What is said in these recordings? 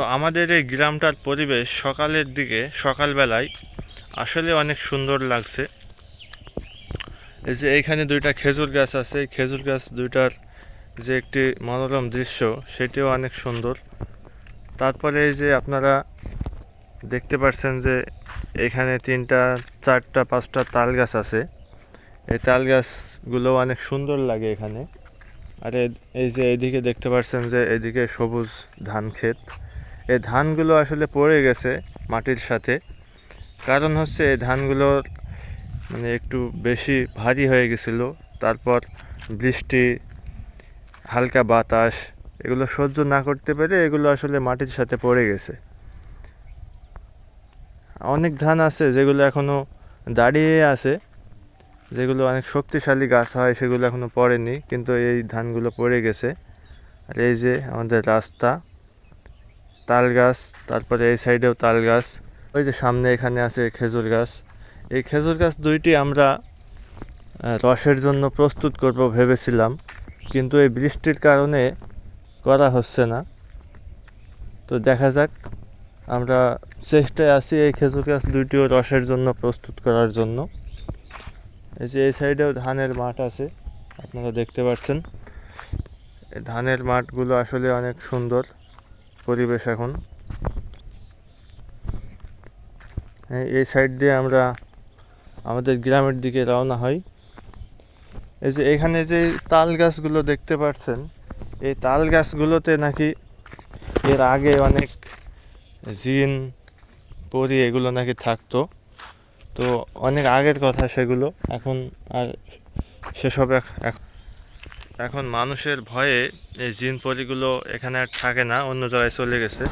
তো আমাদের এই গ্রামটার পরিবেশ সকালের দিকে, সকালবেলায় আসলে অনেক সুন্দর লাগছে। এই যে এইখানে দুইটা খেজুর গাছ আছে, এই খেজুর গাছ দুইটার যে একটি মনোরম দৃশ্য, সেটিও অনেক সুন্দর। তারপরে এই যে আপনারা দেখতে পাচ্ছেন যে এখানে তিনটা, চারটা, পাঁচটা তাল গাছ আছে। এই তাল গাছগুলো অনেক সুন্দর লাগে এখানে। আর এই যে এইদিকে দেখতে পাচ্ছেন যে এদিকে সবুজ ধান ক্ষেত। এই ধানগুলো আসলে পড়ে গেছে মাটির সাথে। কারণ হচ্ছে এই ধানগুলোর মানে একটু বেশি ভারী হয়ে গেছিল। তারপর বৃষ্টি, হালকা বাতাস, এগুলো সহ্য না করতে পেরে এগুলো আসলে মাটির সাথে পড়ে গেছে। অনেক ধান আছে যেগুলো এখনও দাঁড়িয়ে আছে, যেগুলো অনেক শক্তিশালী গাছ হয় সেগুলো এখনও পড়েনি, কিন্তু এই ধানগুলো পড়ে গেছে। আর এই যে আমাদের রাস্তা তাল গাছ, তারপরে এই সাইডেও তাল গাছ, ওই যে সামনে এখানে আছে খেজুর গাছ। এই খেজুর গাছ দুইটি আমরা রসের জন্য প্রস্তুত করব ভেবেছিলাম, কিন্তু এই বৃষ্টির কারণে করা হচ্ছে না। তো দেখা যাক, আমরা চেষ্টায় আছি এই খেজুর গাছ দুইটিও রসের জন্য প্রস্তুত করার জন্য। এই যে এই সাইডেও ধানের মাঠ আছে, আপনারা দেখতে পাচ্ছেন। ধানের মাঠগুলো আসলে অনেক সুন্দর। পরিবেশ এখন। এই- এই সাইড দিয়ে আমরা আমাদের গ্রামের দিকে রওনা হই। এই যে এখানে যে তাল গাছগুলো দেখতে পাচ্ছেন, এই তাল গাছগুলোতে নাকি এর আগে অনেক জিন, পরি এগুলো নাকি থাকতো। তো অনেক আগের কথা সেগুলো, এখন আর সেসব এখ- এখন মানুষের ভয়ে এই জিন পরিগুলো এখানে আর থাকে না, অন্য জায়গায় চলে গেছে।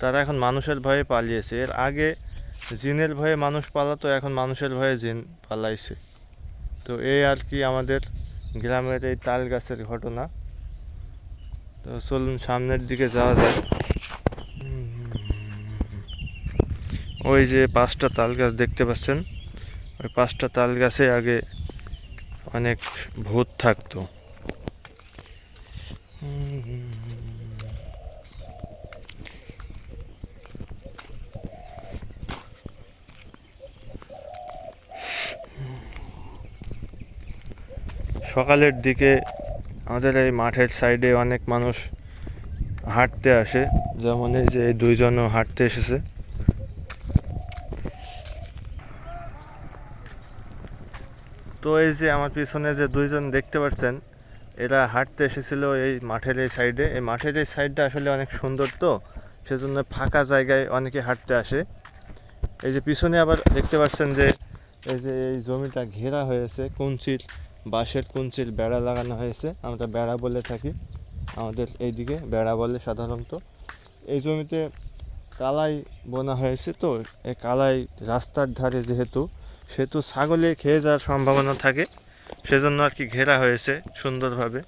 তারা এখন মানুষের ভয়ে পালিয়েছে। এর আগে জিনের ভয়ে মানুষ পালাতো, এখন মানুষের ভয়ে জিন পালাইছে। তো এই আর কি আমাদের গ্রামের এই তাল গাছের ঘটনা। তো চলুন সামনের দিকে যাওয়া যায় ওই যে পাঁচটা তাল গাছ দেখতে পাচ্ছেন? ওই পাঁচটা তাল গাছে আগে অনেক ভূত থাকতো। সকালের দিকে আমাদের এই মাঠের সাইডে অনেক মানুষ হাঁটতে আসে। যেমন এই যে এই দুইজনও হাঁটতে এসেছে। তো এই যে আমার পিছনে যে দুইজন দেখতে পাচ্ছেন এরা হাঁটতে এসেছিল এই মাঠের এই সাইডে এই মাঠের এই সাইডটা আসলে অনেক সুন্দর তো, সেজন্য ফাঁকা জায়গায় অনেকে হাঁটতে আসে। এই যে পিছনে আবার দেখতে পাচ্ছেন যে, এই যে এই জমিটা ঘেরা হয়েছে কুঞ্চির বাঁশের কুঞ্চির বেড়া লাগানো হয়েছে। আমরা বেড়া বলে থাকি, আমাদের এইদিকে বেড়া বলে সাধারণত। এই জমিতে কালাই বোনা হয়েছে তো, এই কালাই রাস্তার ধারে যেহেতু, সেহেতু ছাগলে খেয়ে যাওয়ার সম্ভাবনা থাকে। সেজন্য আর কি ঘেরা হয়েছে সুন্দরভাবে।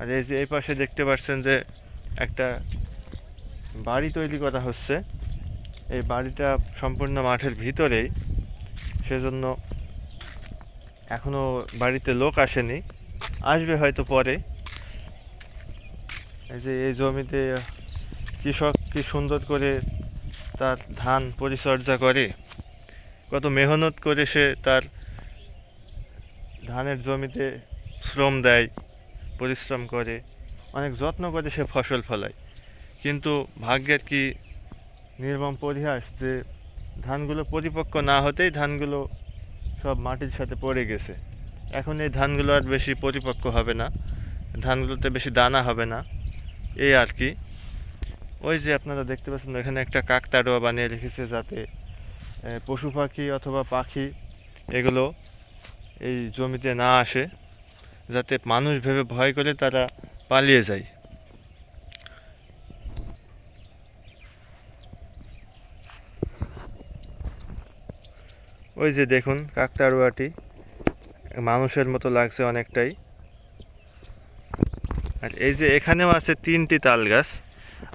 আর এই যে এই পাশে দেখতে পাচ্ছেন যে একটা বাড়ি তৈরি করা হচ্ছে। এই বাড়িটা সম্পূর্ণ মাঠের ভিতরেই। সেজন্য এখনও বাড়িতে লোক আসেনি। আসবে হয়তো পরে। এই যে এই জমিতে কৃষক কি সুন্দর করে তার ধান পরিচর্যা করে, কত মেহনত করে সে তার ধানের জমিতে শ্রম দেয়, পরিশ্রম করে, অনেক যত্ন করে সে ফসল ফলায়। কিন্তু ভাগ্যের কি নির্মম পরিহাস যে ধানগুলো পরিপক্ক না হতেই ধানগুলো সব মাটির সাথে পড়ে গেছে? এখন এই ধানগুলো আর বেশি পরিপক্ক হবে না, ধানগুলোতে বেশি দানা হবে না। এই আর কি? ওই যে আপনারা দেখতে পাচ্ছেন, এখানে একটা কাকতাড়ুয়া বানিয়ে রেখেছে যাতে পশু পাখি অথবা পাখি, এগুলো এই জমিতে না আসে, যাতে মানুষ ভেবে ভয় করে তারা পালিয়ে যায়। ওই যে দেখুন কাকতাড়ুয়াটি, মানুষের মতো লাগছে অনেকটাই। আর এই যে এখানেও আছে তিনটি তাল গাছ।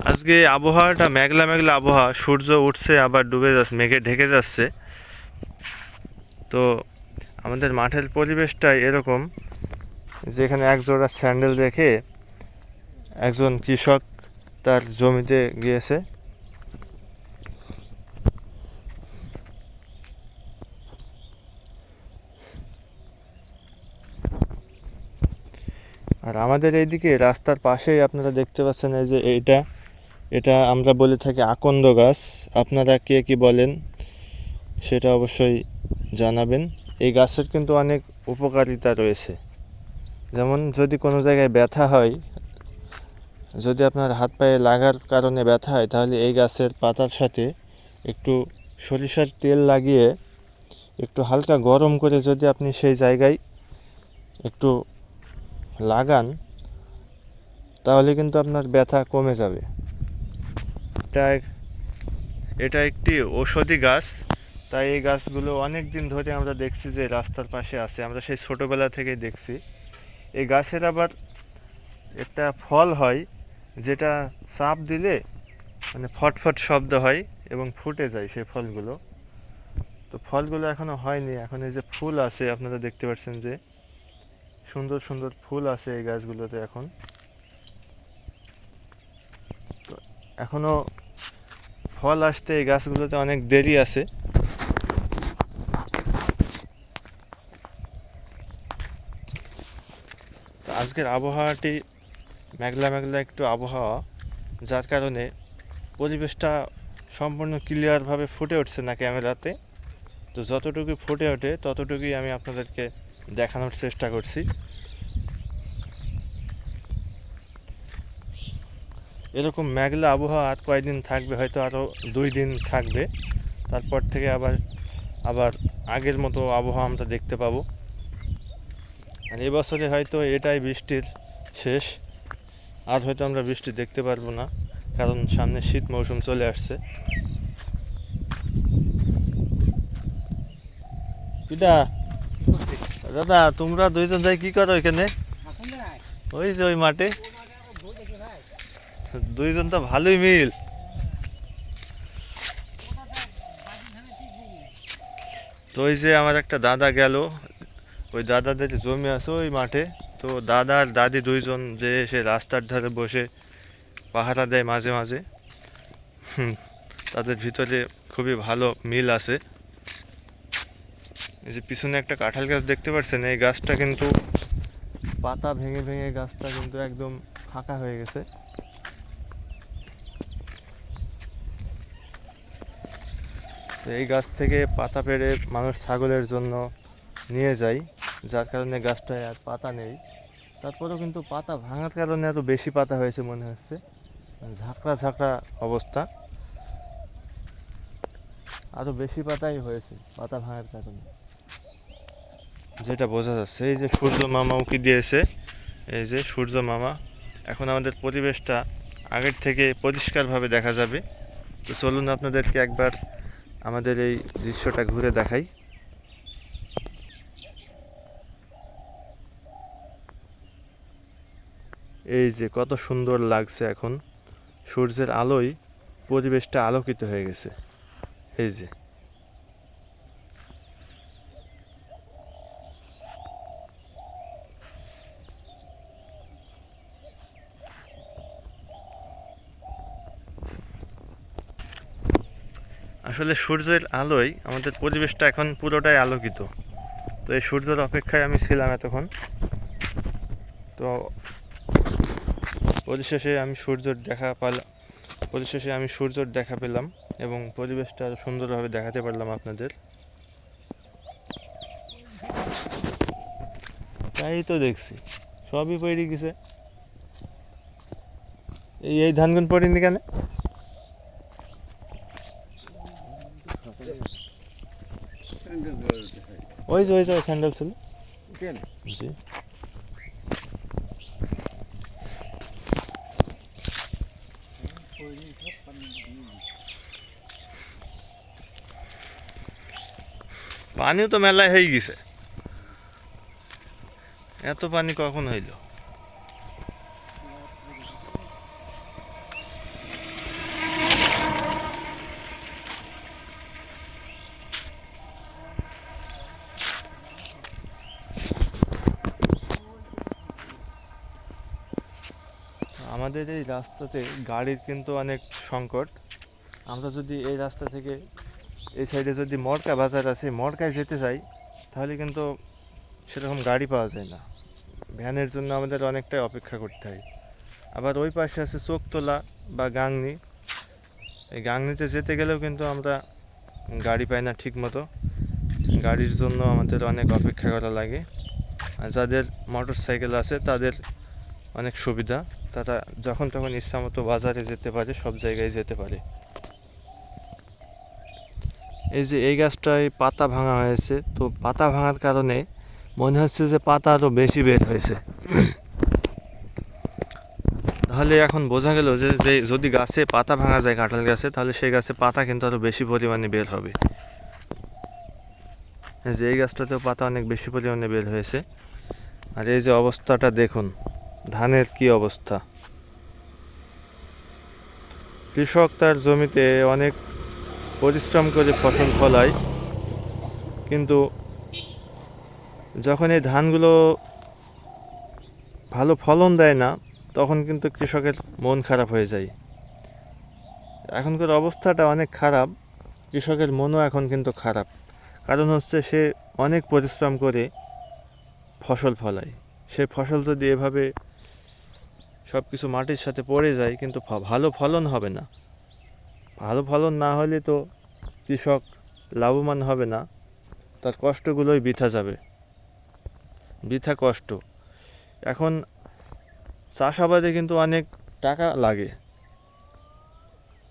আজকে আবহাওয়াটা মেঘলা মেঘলা আবহাওয়া, সূর্য উঠছে, আবার ডুবে যাচ্ছে, মেঘে ঢেকে যাচ্ছে। তো আমাদের মাঠের পরিবেশটাই এরকম যেখানে একজোড়া স্যান্ডেল রেখে একজন কৃষক তার জমিতে গিয়েছে। আর আমাদের এইদিকে রাস্তার পাশেই আপনারা দেখতে পাচ্ছেন এই যে এইটা এটা আমরা বলে থাকি আকন্দ গাছ। আপনারা কে কি বলেন সেটা অবশ্যই জানাবেন। এই গাছের কিন্তু অনেক উপকারিতা রয়েছে। যেমন যদি কোনো জায়গায় ব্যথা হয়, যদি আপনার হাত পায়ে লাগার কারণে ব্যথা হয়, তাহলে এই গাছের পাতার সাথে একটু সরিষার তেল লাগিয়ে একটু হালকা গরম করে যদি আপনি সেই জায়গায় একটু লাগান, তাহলে কিন্তু আপনার ব্যথা কমে যাবে। এটা এটা একটি ঔষধি গাছ। তাই এই গাছগুলো অনেক দিন ধরে আমরা দেখছি যে রাস্তার পাশে আছে, আমরা সেই ছোটোবেলা থেকেই দেখছি। এই গাছের আবার একটা ফল হয়, যেটা চাপ দিলে মানে ফটফট শব্দ হয় এবং ফুটে যায় সেই ফলগুলো। তো ফলগুলো এখনও হয়নি, এখন এই যে ফুল আছে, আপনারা দেখতে পাচ্ছেন যে সুন্দর সুন্দর ফুল আছে এই গাছগুলোতে এখন। তো এখনও ফল আসতে এই গাছগুলোতে অনেক দেরি আছে। আজকের আবহাওয়াটি মেঘলা মেঘলা একটু আবহাওয়া, যার কারণে পরিবেশটা সম্পূর্ণ ক্লিয়ারভাবে ফুটে উঠছে না ক্যামেরাতে। তো যতটুকু ফুটে ওঠে, ততটুকুই আমি আপনাদেরকে দেখানোর চেষ্টা করছি। এরকম মেঘলা আবহাওয়া আর কয়েকদিন থাকবে, হয়তো আরও দুই দিন থাকবে। তারপর থেকে আবার আবার আগের মতো আবহাওয়া আমরা দেখতে পাবো। আর এবছরে হয়তো এটাই বৃষ্টির শেষ। আর হয়তো আমরা বৃষ্টি দেখতে পারব না, কারণ সামনে শীত মৌসুম চলে আসছে। দাদা, তোমরা দুইজন যাই কি করো এখানে? ওই যে ওই মাঠে। দুইজন তো ভালোই মিল। তো ওই যে আমার একটা দাদা গেল ওই দাদাদের জমি আছে ওই মাঠে। তো দাদা আর দাদি দুইজন যে সে রাস্তার ধারে বসে পাহারা দেয় মাঝে মাঝে। তাদের ভিতরে খুবই ভালো মিল আছে। এই যে পিছনে একটা কাঁঠাল গাছ দেখতে পাচ্ছেন এই গাছটা কিন্তু পাতা ভেঙে ভেঙে গাছটা কিন্তু একদম ফাঁকা হয়ে গেছে। তো এই গাছ থেকে পাতা পেড়ে মানুষ ছাগলের জন্য নিয়ে যায়। যার কারণে গাছটায় আর পাতা নেই। তারপরেও কিন্তু পাতা ভাঙার কারণে এত বেশি পাতা হয়েছে মনে হচ্ছে। ঝাঁকড়া ঝাঁকড়া অবস্থা। আরও বেশি পাতাই হয়েছে পাতা ভাঙার কারণে। যেটা বোঝা যাচ্ছে, এই যে সূর্য মামা উকি দিয়েছে, এই যে সূর্য মামা, এখন আমাদের পরিবেশটা আগের থেকে পরিষ্কারভাবে দেখা যাবে। তো চলুন আপনাদেরকে একবার আমাদের এই দৃশ্যটা ঘুরে দেখাই। এই যে কত সুন্দর লাগছে এখন। সূর্যের আলোয় পরিবেশটা আলোকিত হয়ে গেছে। এই যে। আসলে সূর্যের আলোয় আমাদের পরিবেশটা এখন পুরোটাই আলোকিত। তো এই সূর্যের অপেক্ষায় আমি ছিলাম এতক্ষণ। তো পরিশেষে আমি সূর্যের দেখা পালাম পরিশেষে আমি সূর্যের দেখা পেলাম এবং পরিবেশটা আরও সুন্দরভাবে দেখাতে পারলাম আপনাদের। তাই তো দেখছি সবই পড়ে গেছে। এই এই ধানগুন পড়িনি কেন? ওই যে ওই যে স্যান্ডেল ছিল। জি। পানিও তো মেলায় হয়ে গেছে। এত পানি কখন হইল? আমাদের এই রাস্তাতে গাড়ির কিন্তু অনেক সংকট। আমরা যদি এই রাস্তা থেকে এই সাইডে যদি মরকা বাজার আছে মরকায় যেতে চাই, তাহলে কিন্তু সেরকম গাড়ি পাওয়া যায় না। ভ্যানের জন্য আমাদের অনেকটাই অপেক্ষা করতে হয়। আবার ওই পাশে আছে চোখতলা বা গাংনি। এই গাংনিতে যেতে গেলেও কিন্তু আমরা গাড়ি পাই না ঠিক মতো গাড়ির জন্য আমাদের অনেক অপেক্ষা করা লাগে। আর যাদের মোটর সাইকেল আছে, তাদের অনেক সুবিধা। তারা যখন তখন ইচ্ছা মতো বাজারে যেতে পারে, সব জায়গায় যেতে পারে। এই যে এই গাছটায় পাতা ভাঙা হয়েছে, তো পাতা ভাঙার কারণে মনে হচ্ছে যে পাতা আরও বেশি বের হয়েছে। তাহলে এখন বোঝা গেল যে যে যদি গাছে পাতা ভাঙা যায়, কাঁঠাল গাছে, তাহলে সেই গাছে পাতা কিন্তু আরও বেশি পরিমাণে বের হবে। যে এই গাছটাতেও পাতা অনেক বেশি পরিমাণে বের হয়েছে। আর এই যে অবস্থাটা দেখুন, ধানের কি অবস্থা? কৃষক তার জমিতে অনেক পরিশ্রম করে ফসল ফলায়, কিন্তু যখন এই ধানগুলো ভালো ফলন দেয় না, তখন কিন্তু কৃষকের মন খারাপ হয়ে যায়। এখনকার অবস্থাটা অনেক খারাপ, কৃষকের মনও এখন কিন্তু খারাপ। কারণ হচ্ছে সে অনেক পরিশ্রম করে ফসল ফলায়। সে ফসল যদি এভাবে সব কিছু মাটির সাথে পড়ে যায়, কিন্তু ভালো ফলন হবে না। ভালো ফলন না হলে তো কৃষক লাভবান হবে না। তার কষ্টগুলোই বৃথা যাবে। বৃথা কষ্ট। এখন চাষাবাদে কিন্তু অনেক টাকা লাগে।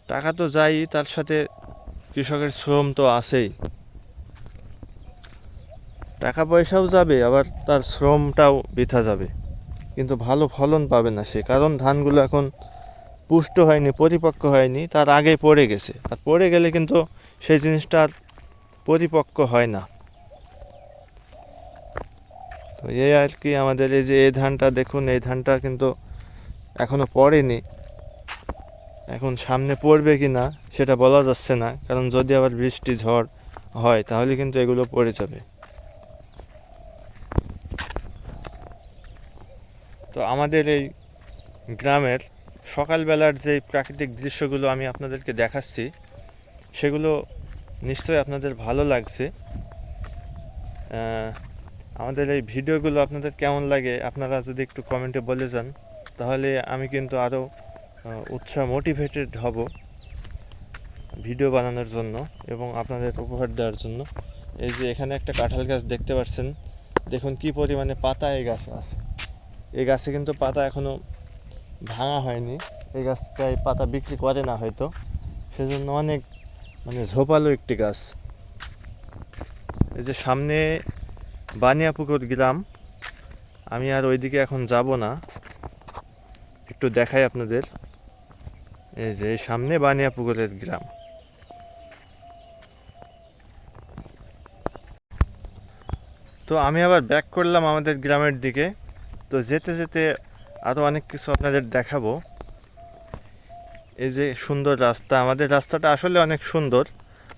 টাকা তো যাই, তার সাথে কৃষকের শ্রম তো আছেই। টাকা পয়সাও যাবে, আবার তার শ্রমটাও বৃথা যাবে। কিন্তু ভালো ফলন পাবে না সে, কারণ ধানগুলো এখন পুষ্ট হয়নি পরিপক্ক হয়নি, তার আগেই পড়ে গেছে। আর পড়ে গেলে কিন্তু সেই জিনিসটা আর পরিপক্ক হয় না। তো এই আর কি আমাদের এই যে এই ধানটা দেখুন, এই ধানটা কিন্তু এখনও পড়েনি। এখন সামনে পড়বে কি না, সেটা বলা যাচ্ছে না। কারণ যদি আবার বৃষ্টি ঝড় হয়, তাহলে কিন্তু এগুলো পড়ে যাবে। তো আমাদের এই গ্রামের সকালবেলার যে প্রাকৃতিক দৃশ্যগুলো আমি আপনাদেরকে দেখাচ্ছি, সেগুলো নিশ্চয়ই আপনাদের ভালো লাগছে। আমাদের এই ভিডিওগুলো আপনাদের কেমন লাগে, আপনারা যদি একটু কমেন্টে বলে যান, তাহলে আমি কিন্তু আরও উৎসাহ মোটিভেটেড হব ভিডিও বানানোর জন্য এবং আপনাদের উপহার দেওয়ার জন্য। এই যে এখানে একটা কাঁঠাল গাছ দেখতে পাচ্ছেন, দেখুন কি পরিমাণে পাতা এই গাছে আছে। এই গাছে কিন্তু পাতা এখনও ভাঙা হয়নি। এই গাছটায় পাতা বিক্রি করে না হয়তো। সেজন্য অনেক মানে ঝোপালো একটি গাছ। এই যে সামনে বানিয়াপুকুর গ্রাম। আমি আর ওইদিকে এখন যাব না। একটু দেখাই আপনাদের। এই যে সামনে বানিয়াপুকুরের গ্রাম। তো আমি আবার ব্যাক করলাম আমাদের গ্রামের দিকে। তো যেতে যেতে আরও অনেক কিছু আপনাদের দেখাবো। এই যে সুন্দর রাস্তা, আমাদের রাস্তাটা আসলে অনেক সুন্দর।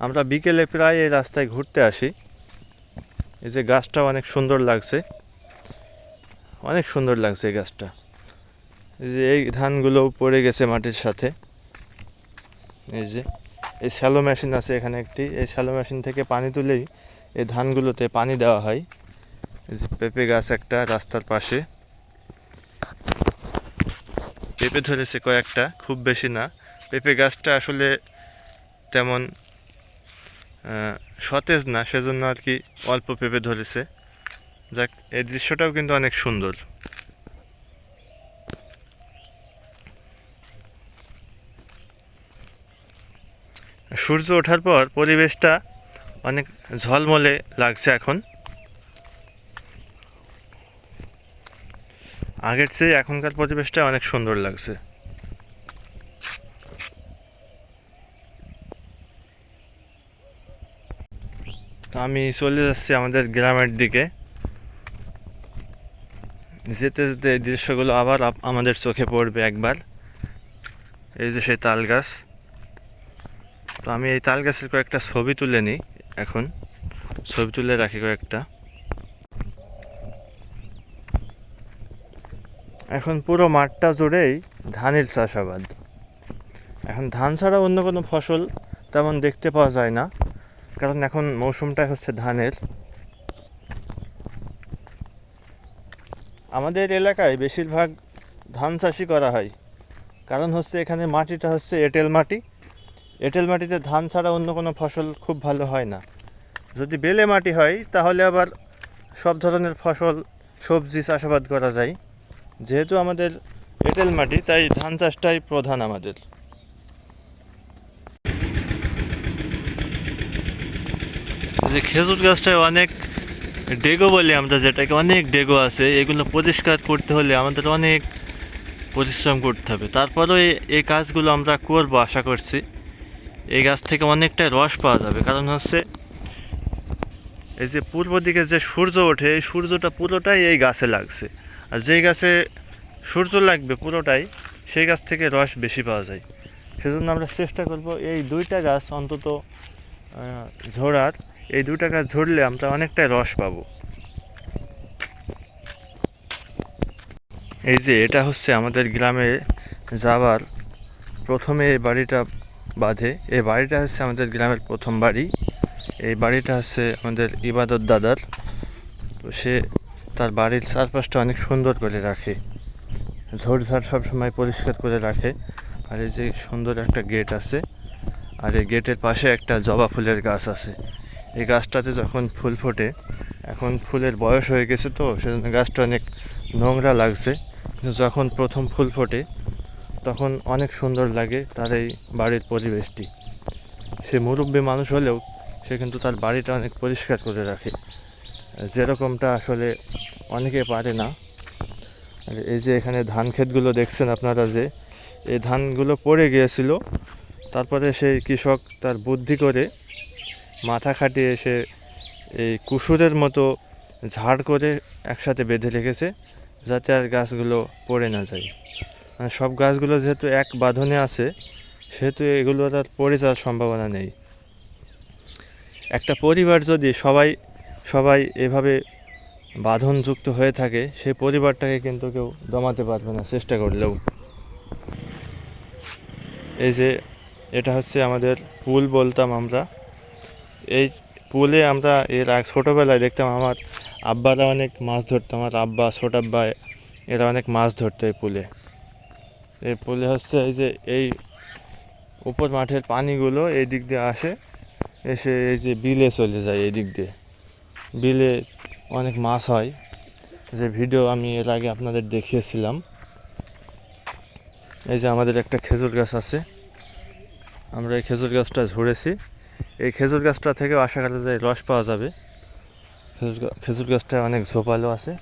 আমরা বিকেলে প্রায় এই রাস্তায় ঘুরতে আসি। এই যে গাছটা অনেক সুন্দর লাগছে। অনেক সুন্দর লাগছে এই গাছটা। এই যে এই ধানগুলো পড়ে গেছে মাটির সাথে। এই যে, এই শ্যালো মেশিন আছে এখানে একটি। এই শ্যালো মেশিন থেকে পানি তুলেই এই ধানগুলোতে পানি দেওয়া হয়। এই যে পেঁপে গাছ একটা রাস্তার পাশে। পেঁপে ধরেছে কয়েকটা, খুব বেশি না। পেঁপে গাছটা আসলে তেমন সতেজ না, সেজন্য আর কি অল্প পেঁপে ধরেছে। যাক, এই দৃশ্যটাও কিন্তু অনেক সুন্দর। সূর্য ওঠার পর পরিবেশটা অনেক ঝলমলে লাগছে এখন। আগের চেয়ে এখনকার পরিবেশটা অনেক সুন্দর লাগছে। আমি চলে যাচ্ছি আমাদের গ্রামের দিকে। যেতে যেতে এই দৃশ্যগুলো আবার আমাদের চোখে পড়বে একবার। এই যে সেই তাল গাছ তো আমি এই তাল গাছের কয়েকটা ছবি তুলে নিই এখন। ছবি তুলে রাখি কয়েকটা। এখন পুরো মাঠটা জুড়েই ধানের চাষাবাদ। এখন ধান ছাড়া অন্য কোনো ফসল তেমন দেখতে পাওয়া যায় না, কারণ এখন মৌসুমটা হচ্ছে ধানের। আমাদের এলাকায় বেশিরভাগ ধান চাষই করা হয়। কারণ হচ্ছে এখানে মাটিটা হচ্ছে এঁটেল মাটি। এঁটেল মাটিতে ধান ছাড়া অন্য কোনো ফসল খুব ভালো হয় না। যদি বেলে মাটি হয়, তাহলে আবার সব ধরনের ফসল, সবজি চাষাবাদ করা যায়। যেহেতু আমাদের এঁটেল মাটি, তাই ধান চাষটাই প্রধান আমাদের। যে খেজুর গাছটায় অনেক ডেগো বলি আমরা, যেটাকে অনেক ডেগো আছে, এগুলো পরিষ্কার করতে হলে আমাদের অনেক পরিশ্রম করতে হবে। তারপরেও এই কাজগুলো আমরা করব, আশা করছি। এই গাছ থেকে অনেকটা রস পাওয়া যাবে, কারণ হচ্ছে এই যে পূর্ব দিকে যে সূর্য ওঠে, এই সূর্যটা পুরোটাই এই গাছে লাগছে। আর যেই গাছে সূর্য লাগবে পুরোটাই, সেই গাছ থেকে রস বেশি পাওয়া যায়। সেজন্য আমরা চেষ্টা করব এই দুইটা গাছ অন্তত ঝোড়ার এই দুইটা গাছ ঝরলে আমরা অনেকটাই রস পাবো। এই যে এটা হচ্ছে আমাদের গ্রামে যাবার প্রথমে এই বাড়িটা বাঁধে। এই বাড়িটা হচ্ছে আমাদের গ্রামের প্রথম বাড়ি। এই বাড়িটা হচ্ছে আমাদের ইবাদত দাদার। তো সে তার বাড়ির চারপাশটা অনেক সুন্দর করে রাখে। ঝোড়ঝাড় সবসময় পরিষ্কার করে রাখে। আর এই যে সুন্দর একটা গেট আছে, আর এই গেটের পাশে একটা জবা ফুলের গাছ আছে। এই গাছটাতে যখন ফুল ফোটে, এখন ফুলের বয়স হয়ে গেছে তো, সেজন্য গাছটা অনেক নোংরা লাগছে। কিন্তু যখন প্রথম ফুল ফোটে, তখন অনেক সুন্দর লাগে তার এই বাড়ির পরিবেশটি। সে মুরব্বী মানুষ হলেও সে কিন্তু তার বাড়িটা অনেক পরিষ্কার করে রাখে। যেরকমটা আসলে অনেকে পারে না। এই যে এখানে ধান ক্ষেতগুলো দেখছেন আপনারা যে, এই ধানগুলো পড়ে গিয়েছিল, তারপরে সেই কৃষক তার বুদ্ধি করে মাথা খাটিয়ে এসে এই কুসুরের মতো ঝাড় করে একসাথে বেঁধে রেখেছে, যাতে আর গাছগুলো পড়ে না যায়। মানে সব গাছগুলো যেহেতু এক বাঁধনে আছে, সেহেতু এগুলো আর পড়ে যাওয়ার সম্ভাবনা নেই। একটা পরিবার যদি সবাই সবাই এভাবে বাঁধনযুক্ত হয়ে থাকে, সেই পরিবারটাকে কিন্তু কেউ দমাতে পারবে না, চেষ্টা করলেও। এই যে, এটা হচ্ছে আমাদের পুল বলতাম আমরা। এই পুলে আমরা এর আগ, ছোটোবেলায় দেখতাম আমার আব্বারা অনেক মাছ ধরতো, আমার আব্বা, ছোট আব্বা, এরা অনেক মাছ ধরতো এই পুলে। এই পুলে হচ্ছে এই যে, এই উপর মাঠের পানিগুলো এই দিক দিয়ে আসে, এসে এই যে বিলে চলে যায় এই দিক দিয়ে। বিলে অনেক মাছ হয়। যে ভিডিও আমি এর আগে আপনাদের দেখিয়েছিলাম। এই যে আমাদের একটা খেজুর গাছ আছে। আমরা এই খেজুর গাছটা ঝরেছি। এই খেজুর গাছটা থেকেও আশা করা যায় রস পাওয়া যাবে। খেজুর খেজুর গাছটা অনেক ঝোপালো আছে।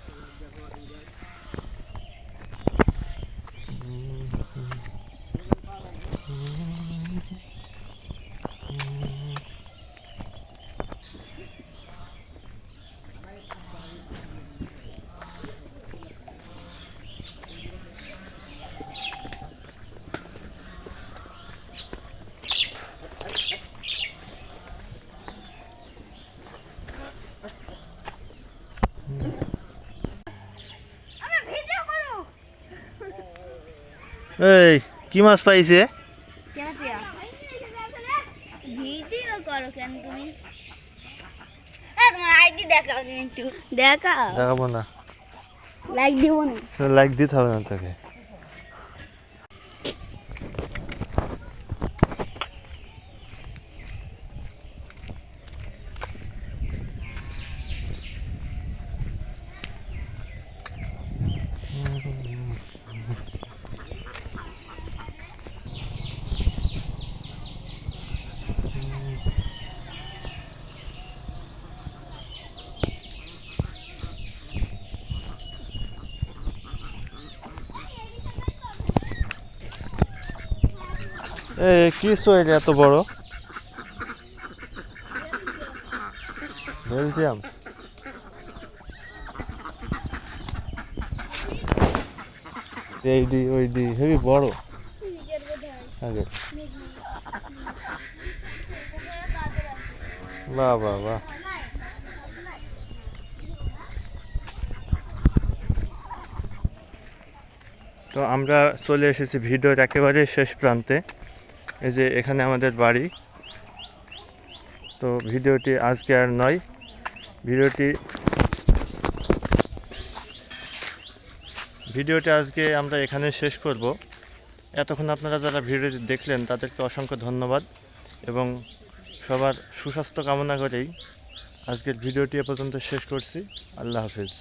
এই কি মাছ পাইছে? দেখাবো না। লাইক দিব না। লাইক দিতে হবে না তোকে। কি সোয়েল এত বড়? বেলজিয়াম। এইডি ওইডি হেবি বড়। আগে। বাহ বাহ বাহ। তো আমরা চলে এসেছি ভিডিওর একেবারে শেষ প্রান্তে। এই যে এখানে আমাদের বাড়ি। তো ভিডিওটি আজকে আর নয়। ভিডিওটি ভিডিওটি আজকে আমরা এখানে শেষ করব। এতক্ষণ আপনারা যারা ভিডিওটি দেখলেন, তাদেরকে অসংখ্য ধন্যবাদ এবং সবার সুস্বাস্থ্য কামনা করেই আজকের ভিডিওটি এ পর্যন্ত শেষ করছি। আল্লাহ হাফিজ।